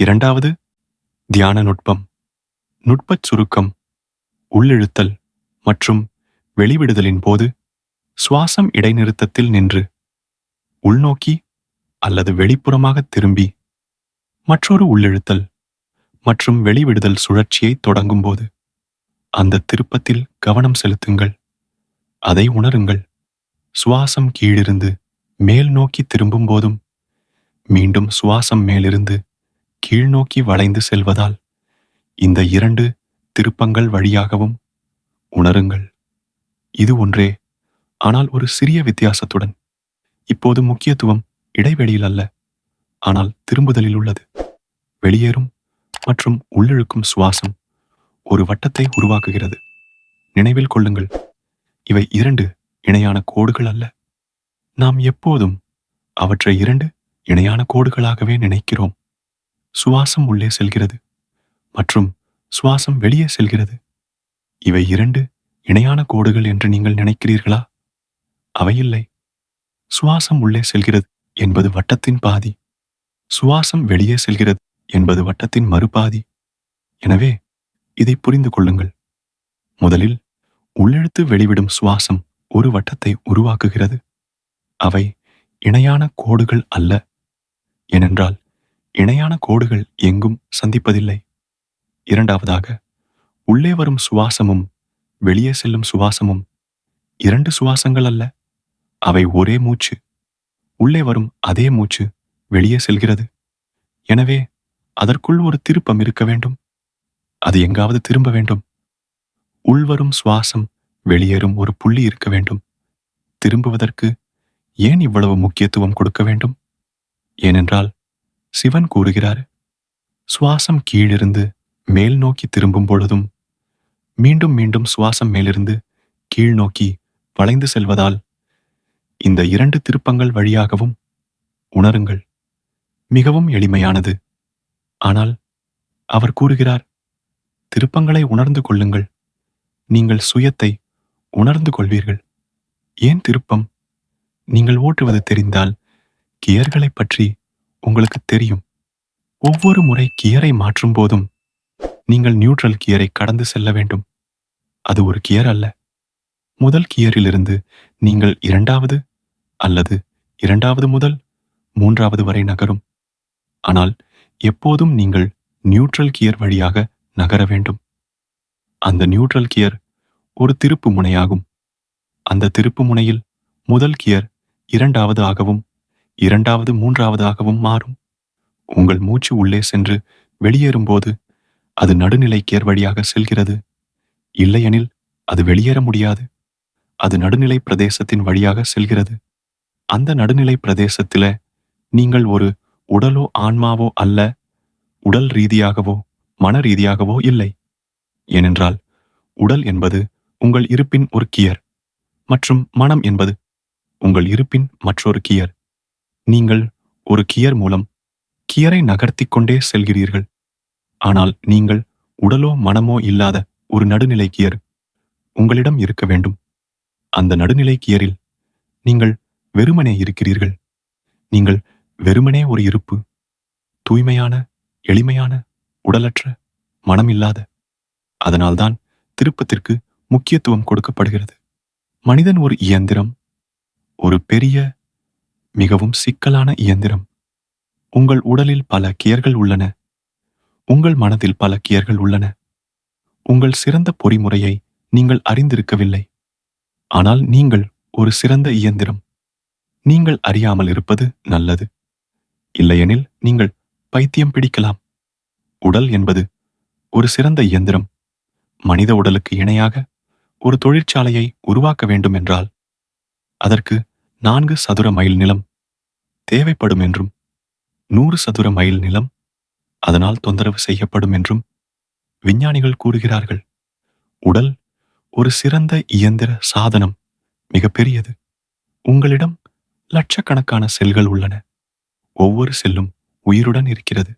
இரண்டாவது தியான நுட்பம். நுட்பச் சுருக்கம் உள்ளிழுத்தல் மற்றும் வெளிவிடுதலின் போது சுவாசம் இடைநிறுத்தத்தில் நின்று உள்நோக்கி அல்லது வெளிப்புறமாக திரும்பி மற்றொரு உள்ளிழுத்தல் மற்றும் வெளிவிடுதல் சுழற்சியை தொடங்கும்போது அந்த திருப்பத்தில் கவனம் செலுத்துங்கள். அதை உணருங்கள். சுவாசம் கீழிருந்து மேல் நோக்கி திரும்பும் போதும் மீண்டும் சுவாசம் மேலிருந்து கீழ்நோக்கி வளைந்து செல்வதால் இந்த இரண்டு திருப்பங்கள் வழியாகவும் உணருங்கள். இது ஒன்றே. ஆனால் ஒரு சிறிய வித்தியாசத்துடன். இப்போது முக்கியத்துவம் இடைவெளியில் அல்ல. ஆனால் திரும்புதலில் உள்ளது. வெளியேறும் மற்றும் உள்ளிழுக்கும் சுவாசம் ஒரு வட்டத்தை உருவாக்குகிறது. நினைவில் கொள்ளுங்கள். இவை இரண்டு இணையான கோடுகள் அல்ல. நாம் எப்போதும் அவற்றை இரண்டு இணையான கோடுகளாகவே நினைக்கிறோம். சுவாசம் உள்ளே செல்கிறது மற்றும் சுவாசம் வெளியே செல்கிறது. இவை இரண்டு இணையான கோடுகள் என்று நீங்கள் நினைக்கிறீர்களா? அவை இல்லை சுவாசம் உள்ளே செல்கிறது என்பது வட்டத்தின் பாதி. சுவாசம் வெளியே செல்கிறது என்பது வட்டத்தின் மறுபாதி. எனவே இதை புரிந்து கொள்ளுங்கள். முதலில் உள்ளெழுத்து வெளிவிடும் சுவாசம் ஒரு வட்டத்தை உருவாக்குகிறது. அவை இணையான கோடுகள் அல்ல. ஏனென்றால் இணையான கோடுகள் எங்கும் சந்திப்பதில்லை. இரண்டாவதாக உள்ளே வரும் சுவாசமும் வெளியே செல்லும் சுவாசமும் இரண்டு சுவாசங்கள் அல்ல அவை ஒரே மூச்சு. உள்ளே வரும் அதே மூச்சு வெளியே செல்கிறது. எனவே அதற்குள் ஒரு திருப்பம் இருக்க வேண்டும். அது எங்காவது திரும்ப வேண்டும். உள்வரும் சுவாசம் வெளியேறும் ஒரு புள்ளி இருக்க வேண்டும். திரும்புவதற்கு ஏன் இவ்வளவு முக்கியத்துவம் கொடுக்க வேண்டும்? ஏனென்றால் சிவன் கூறுகிறார். சுவாசம் கீழிருந்து மேல் நோக்கி திரும்பும் பொழுதும் மீண்டும் மீண்டும் சுவாசம் மேலிருந்து கீழ் நோக்கி வளைந்து செல்வதால் இந்த இரண்டு திருப்பங்கள் வழியாகவும் உணருங்கள். மிகவும் எளிமையானது. ஆனால் அவர் கூறுகிறார் திருப்பங்களை உணர்ந்து கொள்ளுங்கள். நீங்கள் சுயத்தை உணர்ந்து கொள்வீர்கள். ஏன் திருப்பம்? நீங்கள் ஓட்டுவது தெரிந்தால் கியர்களைப் பற்றி உங்களுக்கு தெரியும். ஒவ்வொரு முறை கியரை மாற்றும் போதும் நீங்கள் நியூட்ரல் கியரை கடந்து செல்ல வேண்டும். அது ஒரு கியர் அல்ல. முதல் கியரிலிருந்து நீங்கள் இரண்டாவது அல்லது இரண்டாவது முதல் மூன்றாவது வரை நகரும். ஆனால் எப்போதும் நீங்கள் நியூட்ரல் கியர் வழியாக நகர வேண்டும். அந்த நியூட்ரல் கியர் ஒரு திருப்பு முனையாகும். அந்த திருப்பு முனையில் முதல் கியர் இரண்டாவது ஆகவும் இரண்டாவது மூன்றாவதாகவும் மாறும். உங்கள் மூச்சு உள்ளே சென்று வெளியேறும்போது அது நடுநிலை வழியாக செல்கிறது. இல்லையெனில் அது வெளியேற முடியாது. அது நடுநிலை பிரதேசத்தின் வழியாக செல்கிறது. அந்த நடுநிலை பிரதேசத்தில நீங்கள் ஒரு உடலோ ஆன்மாவோ அல்ல உடல் ரீதியாகவோ மன ரீதியாகவோ இல்லை. ஏனென்றால் உடல் என்பது உங்கள் இருப்பின் ஒரு கியர் மற்றும் மனம் என்பது உங்கள் இருப்பின் மற்றொரு கியர். நீங்கள் ஒரு கியர் மூலம் கியரை நகர்த்திக் கொண்டே செல்கிறீர்கள். ஆனால் நீங்கள் உடலோ மனமோ இல்லாத ஒரு நடுநிலை கியர் உங்களிடம் இருக்க வேண்டும். அந்த நடுநிலை கியரில் நீங்கள் வெறுமனே இருக்கிறீர்கள். நீங்கள் வெறுமனே ஒரு இருப்பு தூய்மையான எளிமையான உடலற்ற மனமில்லாத. அதனால்தான் திருப்பத்திற்கு முக்கியத்துவம் கொடுக்கப்படுகிறது. மனிதன் ஒரு இயந்திரம் ஒரு பெரிய மிகவும் சிக்கலான இயந்திரம். உங்கள் உடலில் பல கியர்கள் உள்ளன. உங்கள் மனதில் பல கியர்கள் உள்ளன. உங்கள் சிறந்த பொறிமுறையை நீங்கள் அறிந்திருக்கவில்லை. ஆனால் நீங்கள் ஒரு சிறந்த இயந்திரம். நீங்கள் அறியாமல் இருப்பது நல்லது. இல்லையெனில் நீங்கள் பைத்தியம் பிடிக்கலாம். உடல் என்பது ஒரு சிறந்த இயந்திரம். மனித உடலுக்கு இணையாக ஒரு தொழிற்சாலையை உருவாக்க வேண்டும் என்றால் அதற்கு நான்கு சதுர மைல் நிலம் தேவைப்படும் என்றும் நூறு சதுர மைல் நிலம் அதனால் தொந்தரவு செய்யப்படும் என்றும் விஞ்ஞானிகள் கூறுகிறார்கள். உடல் ஒரு சிறந்த இயந்திர சாதனம் மிக பெரியது உங்களிடம் லட்சக்கணக்கான செல்கள் உள்ளன. ஒவ்வொரு செல்லும் உயிருடன் இருக்கிறது.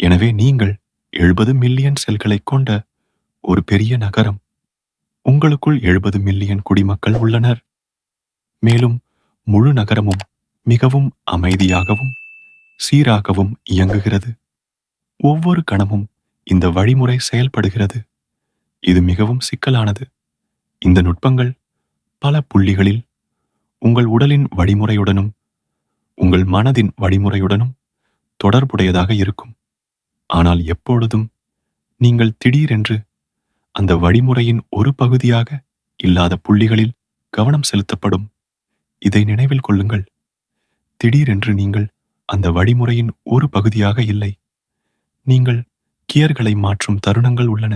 எனவே நீங்கள் எழுபது மில்லியன் செல்களை கொண்ட ஒரு பெரிய நகரம். உங்களுக்குள் எழுபது மில்லியன் குடிமக்கள் உள்ளனர். மேலும் முழு நகரமும் மிகவும் அமைதியாகவும் சீராகவும் இயங்குகிறது. ஒவ்வொரு கணமும் இந்த வழிமுறை செயல்படுகிறது. இது மிகவும் சிக்கலானது. இந்த நுட்பங்கள் பல புள்ளிகளில் உங்கள் உடலின் வழிமுறையுடனும் உங்கள் மனதின் வழிமுறையுடனும் தொடர்புடையதாக இருக்கும். ஆனால் எப்பொழுதும் நீங்கள் திடீரென்று அந்த வழிமுறையின் ஒரு பகுதியாக இல்லாத புள்ளிகளில் கவனம் செலுத்தப்படும். இதை நினைவில் கொள்ளுங்கள். திடீரென்று நீங்கள் அந்த வழிமுறையின் ஒரு பகுதியாக இல்லை. நீங்கள் கியர்களை மாற்றும் தருணங்கள் உள்ளன.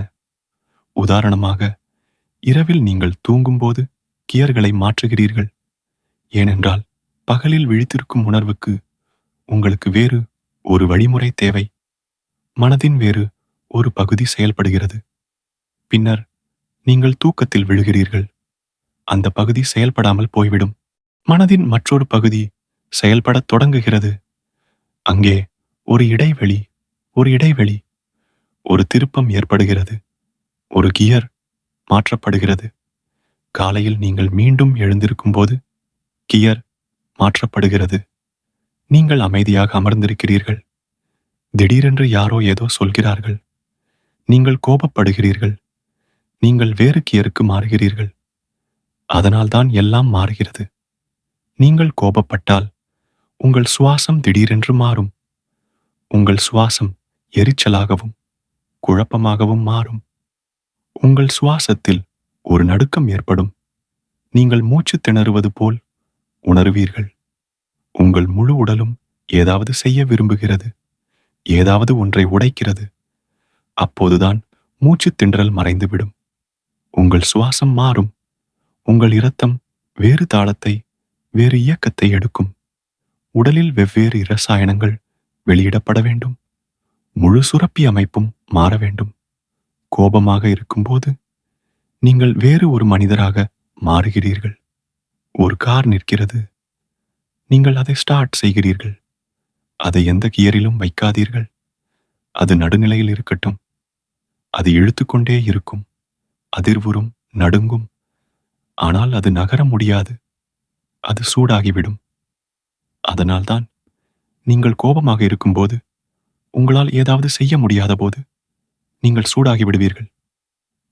உதாரணமாக இரவில் நீங்கள் தூங்கும்போது கியர்களை மாற்றுகிறீர்கள். ஏனென்றால் பகலில் விழித்திருக்கும் உணர்வுக்கு உங்களுக்கு வேறு ஒரு வழிமுறை தேவை. மனதின் வேறு ஒரு பகுதி செயல்படுகிறது. பின்னர் நீங்கள் தூக்கத்தில் விழுகிறீர்கள். அந்த பகுதி செயல்படாமல் போய்விடும். மனதின் மற்றொரு பகுதி செயல்படத் தொடங்குகிறது. அங்கே ஒரு இடைவெளி ஒரு இடைவெளி ஒரு திருப்பம் ஏற்படுகிறது. ஒரு கியர் மாற்றப்படுகிறது. காலையில் நீங்கள் மீண்டும் எழுந்திருக்கும் போது கியர் மாற்றப்படுகிறது. நீங்கள் அமைதியாக அமர்ந்திருக்கிறீர்கள். திடீரென்று யாரோ ஏதோ சொல்கிறார்கள். நீங்கள் கோபப்படுகிறீர்கள். நீங்கள் வேறு கியருக்கு மாறுகிறீர்கள். அதனால்தான் எல்லாம் மாறுகிறது. நீங்கள் கோபப்பட்டால் உங்கள் சுவாசம் திடீரென்று மாறும். உங்கள் சுவாசம் எரிச்சலாகவும் குழப்பமாகவும் மாறும். உங்கள் சுவாசத்தில் ஒரு நடுக்கம் ஏற்படும். நீங்கள் மூச்சு திணறுவது போல் உணருவீர்கள். உங்கள் முழு உடலும் ஏதாவது செய்ய விரும்புகிறது. ஏதாவது ஒன்றை உடைக்கிறது. அப்போதுதான் மூச்சு திணறல் மறைந்துவிடும். உங்கள் சுவாசம் மாறும். உங்கள் இரத்தம் வேறு தாளத்தை வேறு இயக்கத்தை எடுக்கும். உடலில் வெவ்வேறு இரசாயனங்கள் வெளியிடப்பட வேண்டும். முழு சுரப்பி அமைப்பும் மாற வேண்டும். கோபமாக இருக்கும்போது நீங்கள் வேறு ஒரு மனிதராக மாறுகிறீர்கள். ஒரு கார் நிற்கிறது. நீங்கள் அதை ஸ்டார்ட் செய்கிறீர்கள். அதை எந்த கியரிலும் வைக்காதீர்கள். அது நடுநிலையில் இருக்கட்டும். அது இழுத்துக்கொண்டே இருக்கும். அதிர்வுறும் நடுங்கும். ஆனால் அது நகர முடியாது. அது சூடாகிவிடும். அதனால்தான் நீங்கள் கோபமாக இருக்கும்போது உங்களால் ஏதாவது செய்ய முடியாத போது நீங்கள் சூடாகி விடுவீர்கள்.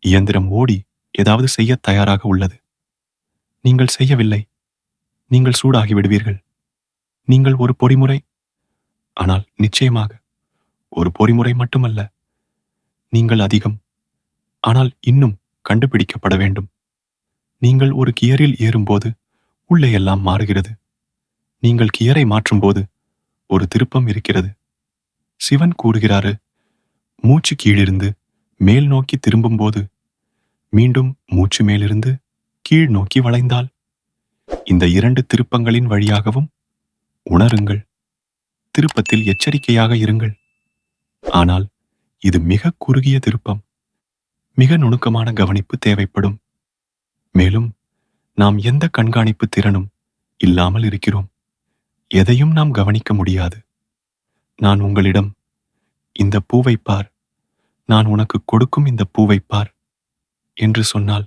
இயந்திரம் ஓடி ஏதாவது செய்ய தயாராக உள்ளது. நீங்கள் செய்யவில்லை. நீங்கள் சூடாகி விடுவீர்கள். நீங்கள் ஒரு பொறிமுறை. ஆனால் நிச்சயமாக ஒரு பொறிமுறை மட்டுமல்ல. நீங்கள் அதிகம். ஆனால் இன்னும் கண்டுபிடிக்கப்பட வேண்டும். நீங்கள் ஒரு கியரில் ஏறும்போது உள்ளே எல்லாம் மாறுகிறது. நீங்கள் கியரை மாற்றும்போது ஒரு திருப்பம் இருக்கிறது. சிவன் கூறுகிறாரு மூச்சு கீழிருந்து மேல் நோக்கி திரும்பும்போது மீண்டும் மூச்சு மேலிருந்து கீழ் நோக்கி வளைந்தால் இந்த இரண்டு திருப்பங்களின் வழியாகவும் உணருங்கள். திருப்பத்தில் எச்சரிக்கையாக இருங்கள். ஆனால் இது மிக குறுகிய திருப்பம். மிக நுணுக்கமான கவனிப்பு தேவைப்படும். மேலும் நாம் எந்த கண்காணிப்பு திறனும் இல்லாமல் இருக்கிறோம். எதையும் நாம் கவனிக்க முடியாது. நான் உங்களிடம் இந்த பூவை பார் நான் உனக்கு கொடுக்கும் இந்த பூவை பார் என்று சொன்னால்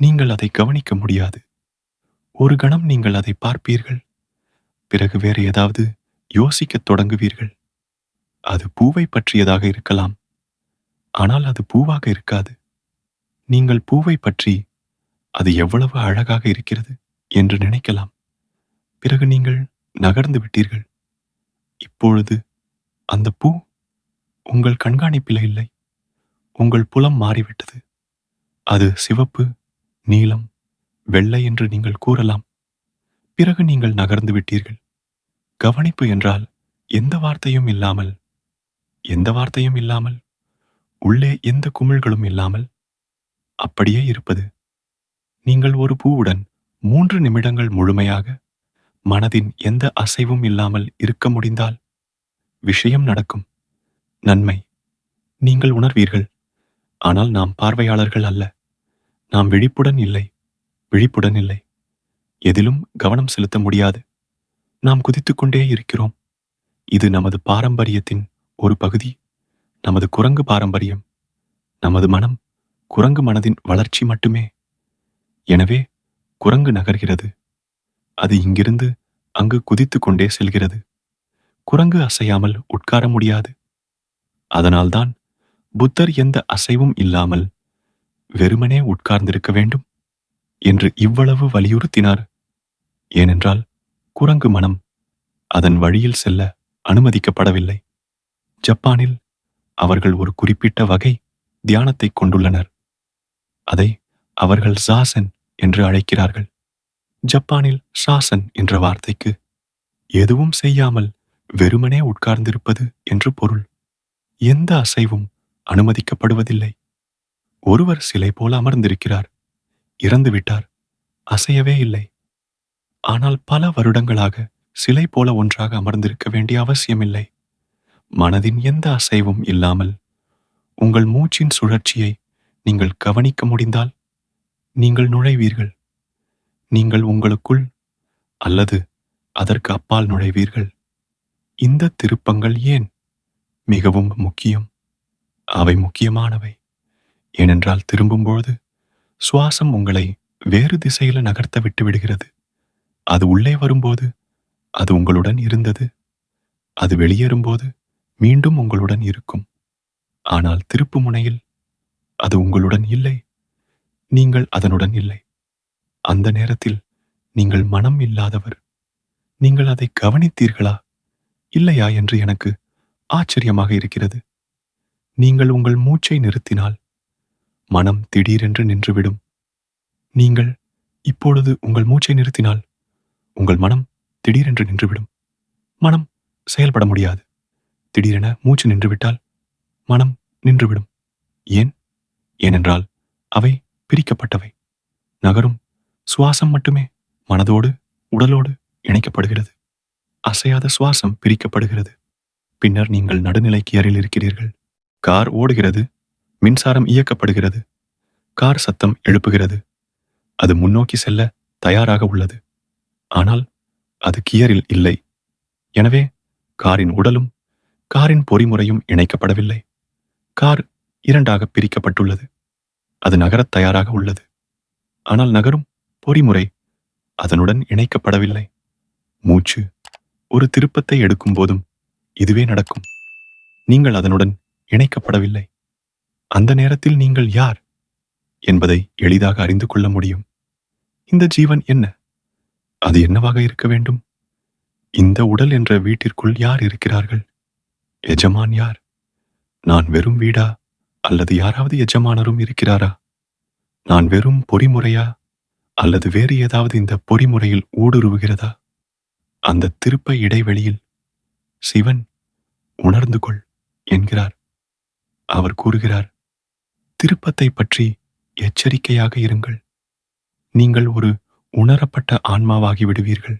நீங்கள் அதை கவனிக்க முடியாது. ஒரு கணம் நீங்கள் அதை பார்ப்பீர்கள். பிறகு வேறு ஏதாவது யோசிக்கத் தொடங்குவீர்கள். அது பூவை பற்றியதாக இருக்கலாம். ஆனால் அது பூவாக இருக்காது. நீங்கள் பூவை பற்றி அது எவ்வளவு அழகாக இருக்கிறது என்று நினைக்கலாம். பிறகு நீங்கள் நகர்ந்து விட்டீர்கள். இப்பொழுது அந்த பூ உங்கள் கண்காணிப்பில் இல்லை. உங்கள் புலம் மாறிவிட்டது. அது சிவப்பு நீலம் வெள்ளை என்று நீங்கள் கூறலாம். பிறகு நீங்கள் நகர்ந்து விட்டீர்கள். கவனிப்பு என்றால் எந்த வார்த்தையும் இல்லாமல் எந்த வார்த்தையும் இல்லாமல் உள்ளே எந்த குமிழ்களும் இல்லாமல் அப்படியே இருப்பது. நீங்கள் ஒரு பூவுடன் மூன்று நிமிடங்கள் முழுமையாக மனதின் எந்த அசைவும் இல்லாமல் இருக்க முடிந்தால் விஷயம் நடக்கும். நன்மை. நீங்கள் உணர்வீர்கள். ஆனால் நாம் பார்வையாளர்கள் அல்ல. நாம் விழிப்புடன் இல்லை. விழிப்புடன் இல்லை. எதிலும் கவனம் செலுத்த முடியாது. நாம் குதித்துக்கொண்டே இருக்கிறோம். இது நமது பாரம்பரியத்தின் ஒரு பகுதி. நமது குரங்கு பாரம்பரியம். நமது மனம் குரங்கு மனதின் வளர்ச்சி மட்டுமே. எனவே குரங்கு நகர்கிறது. அது இங்கிருந்து அங்கு குதித்துக் கொண்டே செல்கிறது. குரங்கு அசையாமல் உட்கார முடியாது. அதனால்தான் புத்தர் எந்த அசைவும் இல்லாமல் வெறுமனே உட்கார்ந்திருக்க வேண்டும்? என்று இவ்வளவு வலியுறுத்தினார். ஏனென்றால் குரங்கு மனம் அதன் வழியில் செல்ல அனுமதிக்கப்படவில்லை. ஜப்பானில் அவர்கள் ஒரு குறிப்பிட்ட வகை தியானத்தை கொண்டுள்ளனர். அதை அவர்கள் சாசன் என்று அழைக்கிறார்கள். ஜப்பானில் ஷாசன் என்ற வார்த்தைக்கு எதுவும் செய்யாமல் வெறுமனே உட்கார்ந்திருப்பது என்று பொருள். எந்த அசைவும் அனுமதிக்கப்படுவதில்லை. ஒருவர் சிலை போல அமர்ந்திருக்கிறார். இறந்துவிட்டார் அசையவே இல்லை. ஆனால் பல வருடங்களாக சிலை போல ஒன்றாக அமர்ந்திருக்க வேண்டிய அவசியமில்லை. மனதின் எந்த அசைவும் இல்லாமல் உங்கள் மூச்சின் சுழற்சியை நீங்கள் கவனிக்க முடிந்தால் நீங்கள் நுழைவீர்கள். நீங்கள் உங்களுக்குள் அல்லது அதற்கு அப்பால் நுழைவீர்கள். இந்த திருப்பங்கள் ஏன் மிகவும் முக்கியம்? அவை முக்கியமானவை. ஏனென்றால் திரும்பும்போது சுவாசம் உங்களை வேறு திசையில் நகர்த்த விட்டு விடுகிறது. அது உள்ளே வரும்போது அது உங்களுடன் இருந்தது. அது வெளியேறும்போது மீண்டும் உங்களுடன் இருக்கும். ஆனால் திருப்பு முனையில் அது உங்களுடன் இல்லை. நீங்கள் அதனுடன் இல்லை. அந்த நேரத்தில் நீங்கள் மனம் இல்லாதவர். நீங்கள் அதை கவனித்தீர்களா? இல்லையா என்று எனக்கு ஆச்சரியமாக இருக்கிறது. நீங்கள் உங்கள் மூச்சை நிறுத்தினால் மனம் திடீரென்று நின்றுவிடும். நீங்கள் இப்பொழுது உங்கள் மூச்சை நிறுத்தினால் உங்கள் மனம் திடீரென்று நின்றுவிடும். மனம் செயல்பட முடியாது. திடீரென மூச்சு நின்றுவிட்டால் மனம் நின்றுவிடும். ஏன்? ஏனென்றால் அவை பிரிக்கப்பட்டவை. நகரும் சுவாசம் மட்டுமே மனதோடு உடலோடு இணைக்கப்படுகிறது. அசையாத சுவாசம் பிரிக்கப்படுகிறது. பின்னர் நீங்கள் நடுநிலைக்கு அருகில் இருக்கிறீர்கள். கார் ஓடுகிறது மின்சாரம் இயக்கப்படுகிறது. கார் சத்தம் எழுப்புகிறது. அது முன்னோக்கி செல்ல தயாராக உள்ளது. ஆனால் அது கியரில் இல்லை. எனவே காரின் உடலும் காரின் பொறிமுறையும் இணைக்கப்படவில்லை. கார் இரண்டாக பிரிக்கப்பட்டுள்ளது. அது நகரத் தயாராக உள்ளது. ஆனால் நகரும் பொறிமுறை அதனுடன் இணைக்கப்படவில்லை. மூச்சு ஒரு திருப்பத்தை எடுக்கும் போதும் இதுவே நடக்கும். நீங்கள் அதனுடன் இணைக்கப்படவில்லை. அந்த நேரத்தில் நீங்கள் யார் என்பதை எளிதாக அறிந்து கொள்ள முடியும். இந்த ஜீவன் என்ன? அது என்னவாக இருக்க வேண்டும்? இந்த உடல் என்ற வீட்டிற்குள் யார் இருக்கிறார்கள்? எஜமான் யார்? நான் வெறும் வீடா அல்லது யாராவது எஜமானரும் இருக்கிறாரா? நான் வெறும் பொறிமுறையா? அல்லது வேறு ஏதாவது இந்த பொறிமுறையில் ஊடுருவுகிறதா? அந்த திருப்ப இடைவெளியில் சிவன் உணர்ந்து கொள் என்கிறார். அவர் கூறுகிறார் திருப்பத்தை பற்றி எச்சரிக்கையாக இருங்கள். நீங்கள் ஒரு உணரப்பட்ட ஆன்மாவாகி விடுவீர்கள்.